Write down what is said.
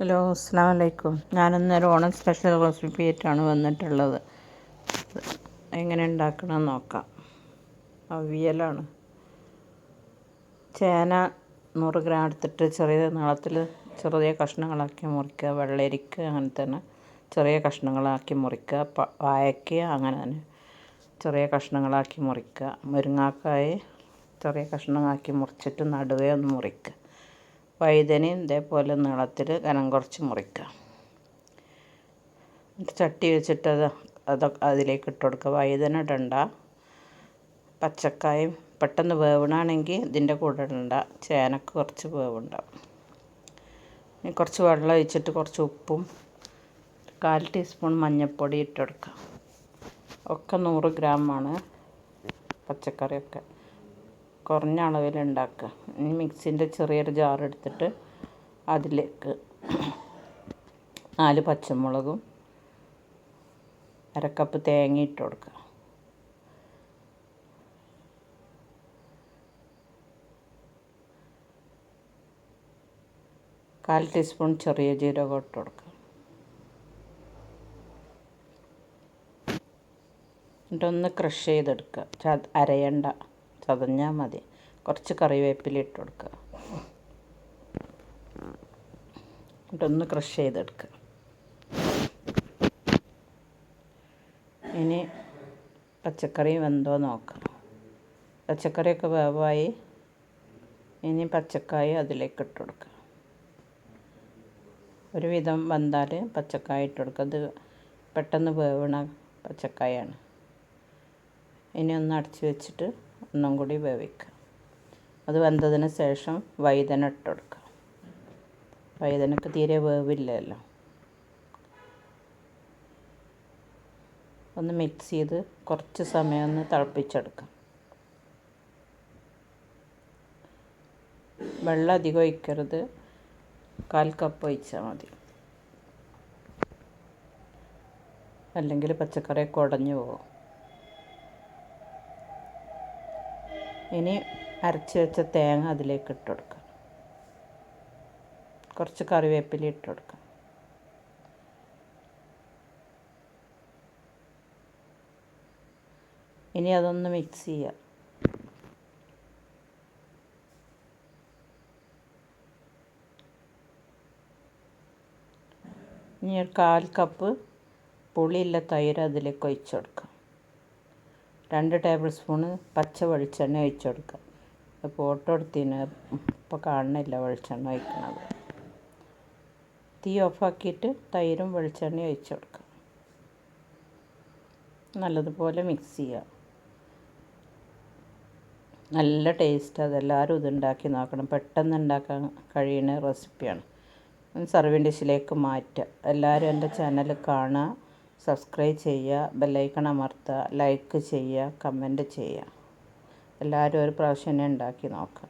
Hello അസ്സാം വലൈക്കും ഞാനിന്നൊരു Onam special recipe ആയിട്ടാണ് വന്നിട്ടുള്ളത്. എങ്ങനെ ഉണ്ടാക്കണം നോക്കാം. അവിയലാണ്. ചേന നൂറ് ഗ്രാം എടുത്തിട്ട് ചെറിയ നീളത്തിൽ ചെറിയ കഷ്ണങ്ങളാക്കി മുറിക്കുക. വെള്ളരിക്ക അങ്ങനെ തന്നെ ചെറിയ കഷ്ണങ്ങളാക്കി മുറിക്കുക. വാഴയ്ക്ക അങ്ങനെ തന്നെ ചെറിയ കഷ്ണങ്ങളാക്കി മുറിക്കുക. മുരിങ്ങാക്കായി ചെറിയ കഷ്ണങ്ങളാക്കി മുറിച്ചിട്ട് നടുവേ ഒന്ന് മുറിക്കുക. വഴുതനയും ഇതേപോലെ നീളത്തിൽ കനം കുറച്ച് മുറിക്കുക. ചട്ടി വെച്ചിട്ട് അത് അതൊക്കെ അതിലേക്ക് ഇട്ട് കൊടുക്കുക. വഴുതന ഇടണ്ട. പച്ചക്കായും പെട്ടെന്ന് വേവണാണെങ്കിൽ ഇതിന്റെ കൂടെ ഇടണ്ട. ചേനക്ക് കുറച്ച് വേവുണ്ടാവും. ഇനി കുറച്ച് വെള്ളം ഒഴിച്ചിട്ട് കുറച്ച് ഉപ്പും കാൽ ടീസ്പൂൺ മഞ്ഞൾപ്പൊടി ഇട്ട് കൊടുക്കുക. ഒക്കെ നൂറ് ഗ്രാമാണ് പച്ചക്കറിയൊക്കെ. കുറഞ്ഞ അളവിൽ ഉണ്ടാക്കുക. ഇനി മിക്സിന്റെ ചെറിയൊരു ജാർ എടുത്തിട്ട് അതിലേക്ക് നാല് പച്ചമുളകും അരക്കപ്പ് തേങ്ങ ഇട്ട് കൊടുക്കുക. കാൽ ടീസ്പൂൺ ചെറിയ ജീരകം ഇട്ട് കൊടുക്കുക. എന്നിട്ടൊന്ന് ക്രഷ് ചെയ്തെടുക്കുക. അരയണ്ട. ചതഞ്ഞാൽ മതി. കുറച്ച് കറിവേപ്പില ഇട്ട് കൊടുക്കുക എന്നിട്ടൊന്ന് ക്രഷ് ചെയ്തെടുക്കുക ഇനി പച്ചക്കറി വെന്തോ നോക്കാം. പച്ചക്കറിയൊക്കെ വേവായി. ഇനി പച്ചക്കായ അതിലേക്ക് ഇട്ട് കൊടുക്കുക ഒരുവിധം വന്നാൽ പച്ചക്കായ ഇട്ട് കൊടുക്കുക അത് പെട്ടെന്ന് വേവണ പച്ചക്കായാണ്. ഇനി ഒന്ന് അടച്ച് വെച്ചിട്ട് ഒന്നും കൂടി വേവിക്കുക. അത് വെന്തതിന് ശേഷം വഴുതന ഇട്ട് കൊടുക്കുക. വഴുതനക്ക് തീരെ വേവില്ലല്ലോ. ഒന്ന് മിക്സ് ചെയ്ത് കുറച്ച് സമയം ഒന്ന് തിളപ്പിച്ചെടുക്കാം വെള്ളം അധികം ഒഴിക്കരുത്. കാൽ കപ്പ് ഒഴിച്ചാൽ മതി. അല്ലെങ്കിൽ പച്ചക്കറി കുടഞ്ഞു പോകും. ഇനി അരച്ച് വെച്ച തേങ്ങ അതിലേക്ക് ഇട്ട് കൊടുക്കുക കുറച്ച് കറിവേപ്പില ഇട്ട് കൊടുക്കുക ഇനി അതൊന്ന് മിക്സ് ചെയ്യുക ഇനി ഒരു കാൽ കപ്പ് പുളിയുള്ള തൈര് അതിലേക്ക് ഒഴിച്ചു കൊടുക്കുക രണ്ട് ടേബിൾ സ്പൂണ് പച്ച വെളിച്ചെണ്ണ ഒഴിച്ചു കൊടുക്കുക. ഫോട്ടോ എടുത്തിന് ഇപ്പോൾ കാണുന്നില്ല വെളിച്ചെണ്ണ ഒഴിക്കണത്. തീ ഓഫാക്കിയിട്ട് തൈരും വെളിച്ചെണ്ണയും ഒഴിച്ചു കൊടുക്കുക. നല്ലതുപോലെ മിക്സ് ചെയ്യുക. നല്ല ടേസ്റ്റ് അതെല്ലാവരും ഇതുണ്ടാക്കി നോക്കണം. പെട്ടെന്ന് ഉണ്ടാക്കാൻ കഴിയുന്ന റെസിപ്പിയാണ് സർവിങ് ഡിഷിലേക്ക് മാറ്റുക. എല്ലാവരും എന്റെ ചാനൽ കാണുക. സബ്സ്ക്രൈബ് ചെയ്യുക ബെല്ലൈക്കൺ അമർത്തുക ലൈക്ക് ചെയ്യുക കമന്റ് ചെയ്യുക. എല്ലാവരും ഒരു പ്രാവശ്യം തന്നെ ഉണ്ടാക്കി നോക്കുക